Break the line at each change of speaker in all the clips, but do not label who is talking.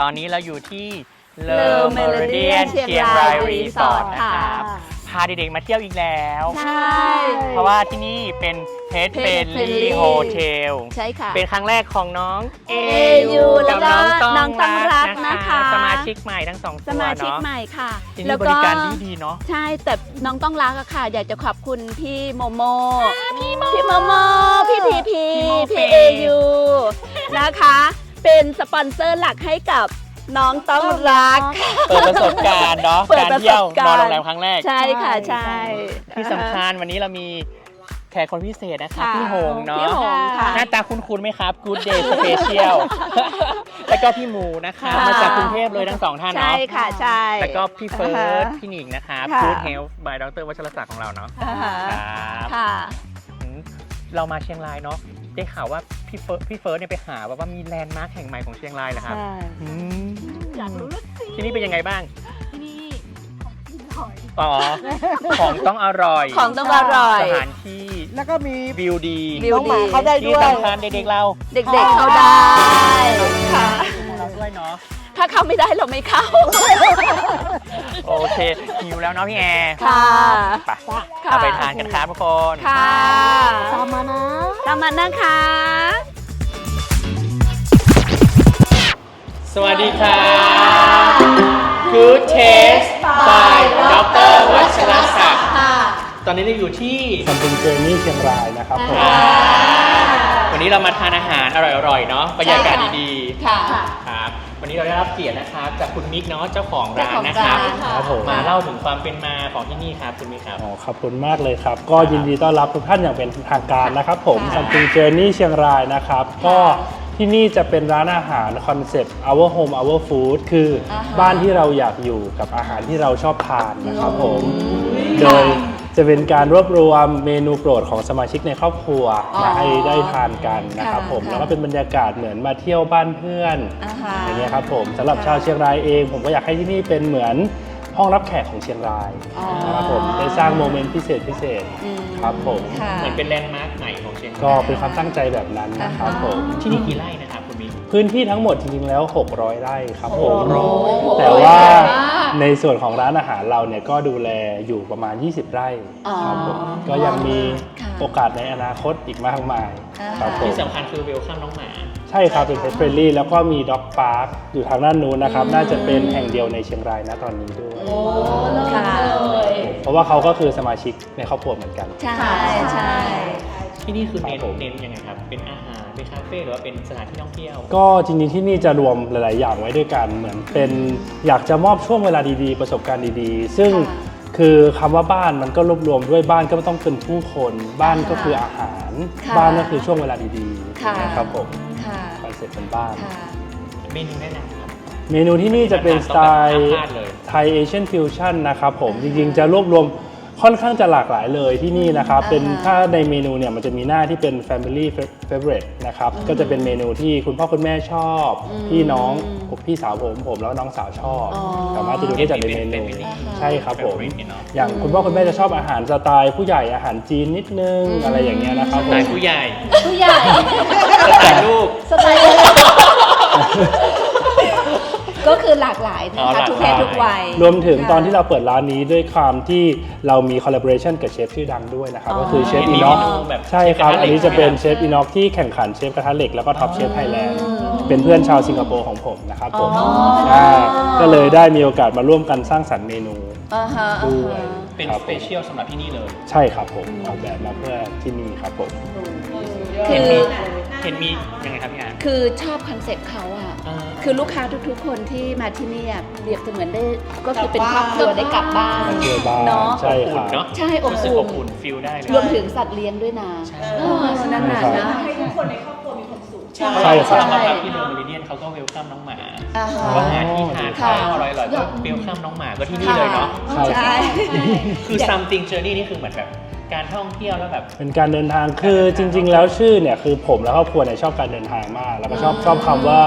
ตอนนี้เราอยู่ที่เล
Le
อเมริเดียน
Meridian
เชียง
เชียง
รารา
ยย
รีสอร์ท
Resort
นะครับ
ค่ะ
พาเด็กๆมาเที่ยวอีกแล้ว
ใช่
เพราะว่าที่นี่เป็นเพ t เฟ
Pet
น
Friendly
ลี่โฮเทล
ใช่ค่ะ
เป็นครั้งแรกของน้องเอ
AU แล้วก็
กับ
น้องต้องรักนะคะ
สมาชิกใหม่ทั้งสอง
ส
ตัว
มาชิก
เนาะ
ใหม่ค่ะ
ที่นี่บริการดีดีๆเนาะ
ใช่ แต่น้องต้องรักอะค่ะ อยากจะขอบคุณพี่โมโม พี่โมพี่โมโม พี่พีพี
พี่โมเฟ
พี่เอยูนะคะ เป็นสปอนเซอร์หลักให้กับน้องต้องรัก
เปิดประสบการณ์เนาะ
เปิด
การ
ประสบ
เที่ยว
การณ์
นอนโรงแรมครั้งแรก
ใช่ค่ะ ใช่
ที่สำคัญวันนี้เรามีแขกคนพิเศษนะคะ
ค่ะ
พี่หงเนาะ
พี่หงค่ะ
หน้าตาคุ้นๆไหมครับ Good Day Special แล้วก็พี่หมูนะคะ
ค่ะ
มาจากกรุงเทพเลยทั้งสองท่าน
ใช่
เนาะ
ค่ะใช่
แล้วก็พี่เฟิร์ส
อ่าฮะ
พี่หนิงนะคะ
ค่ะ
Good Health by ดรวัชรศักดิ์ของเราเนาะ
อ่าฮะ
ครับ
ค่ะ
อืมเรามาเชียงรายเนาะ ได้ข่าวว่าพี่เฟิร์สพี่เฟิร์สเนี่ยไปหาว่าว่ามีแลนด์มาร์คแห่งใหม่ของเชียงรายเหรอครับอืม
อยากรู้
ที่นี่เป็นยังไงบ้าง
ที่นี่ของกินอร่อย
อ๋อ ของต้องอร่อย
ของต้องอร่อย
สถานที่
แล้วก็มี
วิวดี
วิว
น้องหมา
ดี
เขาได้
ที่
ด้วย
สำคัญเด็กๆเรา
เด็กๆเข้าได้ค่ะ
ของเราด้วยเนาะ
ถ้าเข้าไม่ได้เราไม่เข้า
โอ เคหิวแล้วเนาะพี่แอร์
ค่ะ
ไป
ค่ะ
เอาไปทานกันครับทุกคน
ค่ะ
ตามมานะ
ตามมานะคะ
สวัสดีครับ Good Taste by ดรวัชรศักดิ์ตอนนี้เราอยู่ที่
ซัมติงเจอร์นี่เชียงรายนะครับผม
วันนี้เรามาทานอาหารอร่อยๆ เนาะบรรยากาศดี
ค่ะ
ๆครับ วันนี้เราได้รับเกียรตินะครับจากคุณมิกเนาะเจ้าของร้านนะครับ
เจ้าของร้านค่ะ
ครับผม
มาเล่าถึงความเป็นมาของที่นี่ครับคุณมิกครับ
อ๋อขอบคุณมากเลยครับ ก็ยินดีต้อนรับทุกท่านอย่างเป็นทางการนะครับผม
ค่ะ
ซัมติงเจอร์นี่เชียงรายนะครับ ก็ที่นี่จะเป็นร้านอาหารคอนเซปต์ our home our food คืออา
ฮะ
บ้านที่เราอยากอยู่กับอาหารที่เราชอบทานนะครับผม โดย จะเป็นการรวบรวมเมนูโปรดของสมาชิกในครอบครัว
อ๋อ
มาให้ได้ทานกันนะครับ
ค่ะ
ผม
ค่ะ
แล้วก็เป็นบรรยากาศเหมือนมาเที่ยวบ้านเพื่อน
อ่าฮะ
อย่างเงี้ยครับผมสำหรับชาวเชียงรายเอง ผมก็อยากให้ที่นี่เป็นเหมือนห้องรับแขกของเชียงราย
อ๋อ
นะครับผมได้สร้างโมเมนต์พิเศษพิเศษ
อืม
ครับผม
ค่ะ
เหมือนเป็นแลนด์มาร์คใหม่ของเชียงราย
ก็เป็นความตั้งใจแบบนั้นนะครับผม
ที่นี่กี่ไร่นะครับคุณมิก
พื้นที่ทั้งหมดจริงๆแล้ว 600 ไร่ครับผม
โอ้โห
แต่ว่าในส่วนของร้านอาหารเราเนี่ยก็ดูแลอยู่ประมาณ 20 ไร่ครับผม
อ๋อ
ก็ยังมี
ค่ะ
โอกาสในอนาคตอีกมากมาย
อ่า
ครับผม
ที่สำคัญคือเวลคัมน้องหมา
ใช่ครับ เป็นเพ t เฟรนลี่แล้วก็มีด็อกพาร์คอยู่ทางด้านนู้นนะครับ น่าจะเป็นแห่งเดียวในเชียงรายนะตอนนี้ด้วย
ค่ะ
เพราะว่าเขาก็คือสมาชิกในครอบครัวเหมือนกัน
ใช่ใช่
ที่นี่คือเน้น
ครับผม
เน้นยังไงครับ เป็นอาหาร เป็นคาเฟ่หรือว่าเป็นสถานที่ท่องเที่ยว
ก็จริงๆที่นี่จะรวมหลาย ๆ อย่างไว้ด้วยกันเหมือนเป็นอยากจะมอบช่วงเวลาดีๆ ประสบการณ์ดีๆ ซึ่ง
ค่ะ
คือคำว่าบ้านมันก็รวบรวมด้วยบ้านก็ต้องเป็นผู้คน บ้านก็คืออาหาร
ค่ะ
บ้านก็คือช่วงเวลาดีๆ
ค่ะ
นะครับผม
ค่ะ
คอนเซ็ปต์เป็นบ้าน
ค่ะ
เมนูแนะนำครับ
เมนูที่นี่จะเป็นสไตล์
ต้องแบบห้ามพลาดเลย
ไทยเอเชียนฟิวชั่นนะครับผม จริงๆ จะรวบรวม ค่อนข้างจะหลากหลายเลยที่นี่นะครับ
อ่าฮะ
เป็นถ้าในเมนูเนี่ยมันจะมีหน้าที่เป็น Family Favorite นะครับ ก็จะเป็นเมนูที่คุณพ่อคุณแม่ชอบพี่น้องพี่สาวผมผมแล้วก็น้องสาวชอบ
อ๋อ
สามารถจะดูได้จากในเมนู
เป็น
ใช่ครับผม
favorite เนี่ยเนอะ
อย่างคุณพ่อคุณแม่จะชอบอาหารสไตล์ผู้ใหญ่อาหารจีนนิดนึงอะไรอย่างเงี้ยนะครับผ
สไต
ม
ล์ผู้ใหญ่
ผู้ใหญ่
สไตล์ลูก
สไตล์
ก็คือหลากหลายนะ
อ๋อห
คะ
ลาก
ทุก
ห
เพ
ลาย
ศทุกวัย
รวมถึงตอนที่เราเปิดร้านนี้ด้วยความที่เรามีคอลลาบอร์เรชันกับเชฟชื่อดังด้วยนะครับ
อ๋อ
ก็คือเชฟ
มี
อีน็อก
เมนูแบบ
ใช่ครับ
เชฟกระทะเหล็ก
อันนี้จะเป็น
ใช่ไหม
เชฟอีน็อกที่แข่งขันเชฟกระทะเหล็กแล้วก็ท็อปเชฟไทยแลนด์เป็นเพื่อนชาวสิงคโปร์ของผมนะครับผม
อ๋อ
อ่าก็เลยได้มีโอกาสมาร่วมกันสร้างสรรค์เมนู
อ่าฮะอ่า
ด้วย
ฮะ
เป็น
ครับ
ส
ผม
เปเชียลสำหรับที่นี่เลย
ใช่ครับผมออกแบบมาเพื่อที่นี่ครับผม
เห็นมีเห็นมียังไงครับพี่อาร์
คือชอบคอนเซ็ปต์เขาอะ
อ่า
คือลูกค้าทุกๆ คนที่มาที่นี่อะเปรียบเสมือนได้ก็คือเป็นครอบครัวได้กลับบ้าน
มาเที่ยวบ้าน
เนาะ
ใช่
อบ
ค
อุ่
รั
น
บ
เนาะ
ใช่อบ
รู้สึก
อุ่
อนบอุ่นฟิลได้เลย
รวมถึงสัตว์เลี้ยงด้วยนะ
ใช่
เออนั่นน่ะ
ใช่
นะ
ให้ทุกคนในครอบครัวมีความสุข
ใช่
ใช่ครับ
เรามาพักที่เดอะมริเดียนเขาก็เวลคัมน้องหมา
อ่าฮะ
ว่างานที่ทานข้าว
ค่ะ
อร่อยๆก็เวลคัมน้องหมาก็ที่นี่เลยเนาะ
ใช่ครับ
ใช่
คือ something journey นี่คือเหมือนแบบการท่องเที่ยวแล้วแบบ
เป็นการเดินทางคือจริง ๆ แล้วชื่อเนี่ยคือผมและครอบครัวเนี่ยชอบการเดินทางมาก แล้วก็ชอบชอบคำว่า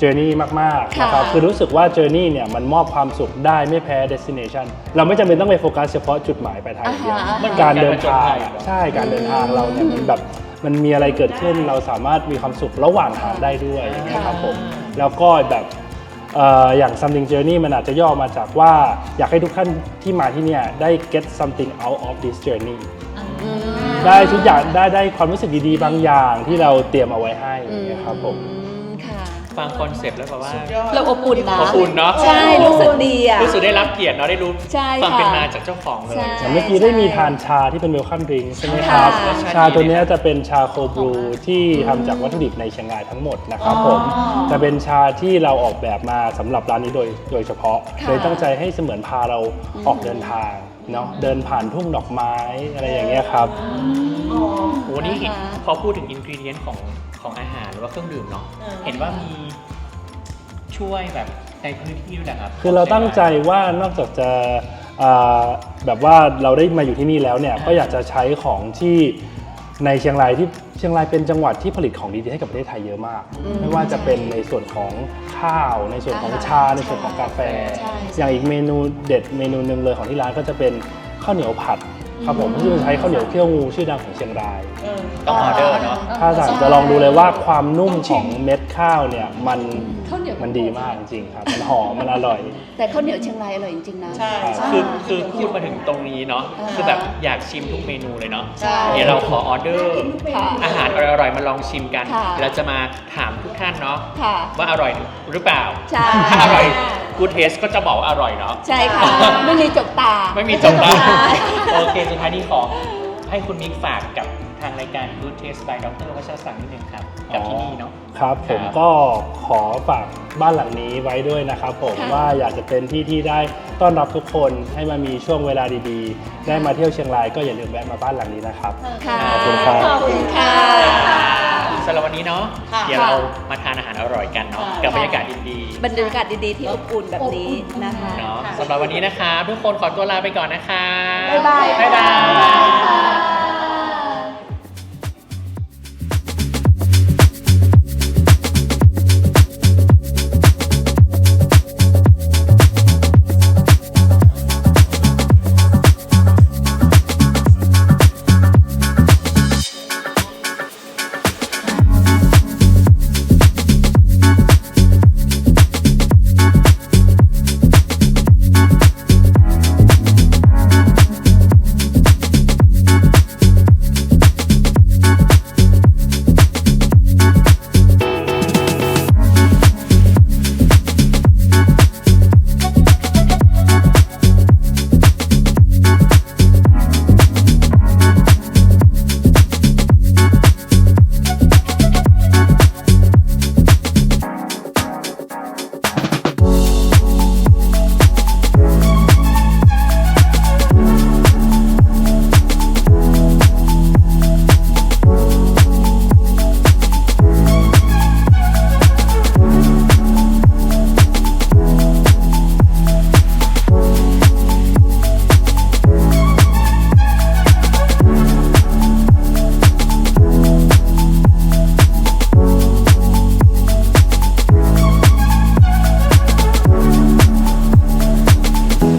journey มากๆนะครับ
ค่ะ
คือรู้สึกว่า journey เนี่ยมันมอบความสุขได้ไม่แพ้ destination เราไม่จำเป็นต้องไปโฟกัสเฉพาะจุดหมายปลายทางอย่างเดียว
อ่าฮะ
มัน
การเดินทาง
การผจญภัยเหรอ
ใช่การเดินทางเราเนี่ยมันแบบมันมีอะไรเกิดขึ้นเราสามารถมีความสุขระหว่างทางได้ด้วยนะครับผม แล้วก็แบบเอ่ออย่าง something journey มันอาจจะย่อมาจากว่าอยากให้ทุกท่านที่มาที่เนี่ยได้ get something out of this journey ได้ทุกอย่างได้ได้ความรู้สึกดีๆ บางอย่างที่เราเตรียมเอาไว้ให้นะครับผม
อืมค่ะ
ฟังคอนเซปต์แล้วแบบว่า
เราอบอุ่นนะ
อบอุ่นเนาะ
ใช่ รู้สึกดีอะ
รู้สึกได้รับเกียรติเนาะได้รู้
ใช่
ความเป็น
ค่ะ
มาจากเจ้าของเลย
ใช่
อย่างเมื่อกี้ได้มีทานชาที่เป็นเวลคัมดริงใช่ไหมครับ
ค่ะ
ชาตัวเนี้ยจะเป็นชาโคบรูที่ทำจากวัตถุดิบในเชียงรายทั้งหมดนะครับผมจะเป็นชาที่เราออกแบบมาสำหรับร้านนี้โดยโดยเฉพาะ
ค่ะ
โดยตั้งใจให้เสมือนพาเราออกเดินทางเนาะ เดินผ่านทุ่งดอกไม้อะไรอย่างเงี้ยครับ
โอ้นี่เห็น
นะคะ
พอพูดถึงอินกรีเดียนของ ของอาหารหรือว่าเครื่องดื่มเนาะ
เออ
เห็นว่ามีช่วยแบบในพื้นที่ด้วยนะครับ
คือเราตั้งใจว่านอกจากจะอ่าแบบว่าเราได้มาอยู่ที่นี่แล้วเนี่ยก็อยากจะใช้ของที่ในเชียงรายที่เชียงรายเป็นจังหวัดที่ผลิตของดีๆให้กับประเทศไทยเยอะมากไม่ว่าจะเป็นในส่วนของข้าว ในส่วนของชา ในส่วนของกาแฟ
ใช่ใช่
อย่างอีกเมนูเด็ดเมนูหนึ่งเลยของที่ร้านก็จะเป็นข้าวเหนียวผัด ครับผมที่จะใช้ข้าวเหนียวเคี่ยวงูชื่อดังของเชียงราย
เออ
ต้องออเดอร์เนาะ
ถ้าสั่งจะลองดูเลยว่าความนุ่มของเม็ด ข้าวเนี่ยมัน
ข้าวเหนียว
มันดีมากจริงๆครับ มันหอมมันอร่อย
แต่ข้าวเหนียวเชียงรายอร่อยจริงๆนะ
ใช่
คือคือพูดมาถึงตรงนี้เนาะ
อ่า
คือแบบอยากชิมทุกเมนูเลยเนาะ
ใช่
เดี๋ยวเราขอออเดอร์
ค่ะ
อาหารอร่อยๆมาลองชิมกัน
ค่ะ
เราจะมาถามทุกท่านเนาะ
ค่ะ
ว่าอร่อยหรือเปล่า
ใช่
ถ้าอร่อยกูเทสก็จะบอกว่าอร่อยเนาะ
ใช่ค่ะ ไม่มีจกตา
ไม่มีจบแล้ว
ใช่
โอเค สุดท้ายนี้ขอให้คุณมิกฝากกับ ทางรายการ Good Taste by Dr. วัชรศักดิ์นิดนึงครับ กับที่นี่เนาะ
ครับผม
ครับ
ก็ขอฝากบ้านหลังนี้ไว้ด้วยนะครับผม
ค่ะ
ว่าอยากจะเป็นที่ที่ได้ต้อนรับทุกคนให้มามีช่วงเวลาดีๆ ได้มาเที่ยวเชียงรายก็อย่าลืมแวะมาบ้านหลังนี้นะครับ
ค่ะ
ขอบคุณครับ
ขอบคุณค่ะ
สำหรับวันนี้เนาะ
ค่ะ
เดี๋ยวเรามาทานอาหารอร่อยกันเนาะ
ค่ะ
กับบรรยากาศดี
บรรยากาศดีๆที่อบอุ่นแบบนี้นะคะ
ๆเนาะสำหรับวันนี้นะคะ ทุกคนขอตัวลาไปก่อนนะคะ
บ๊ายบาย
บ๊ายบาย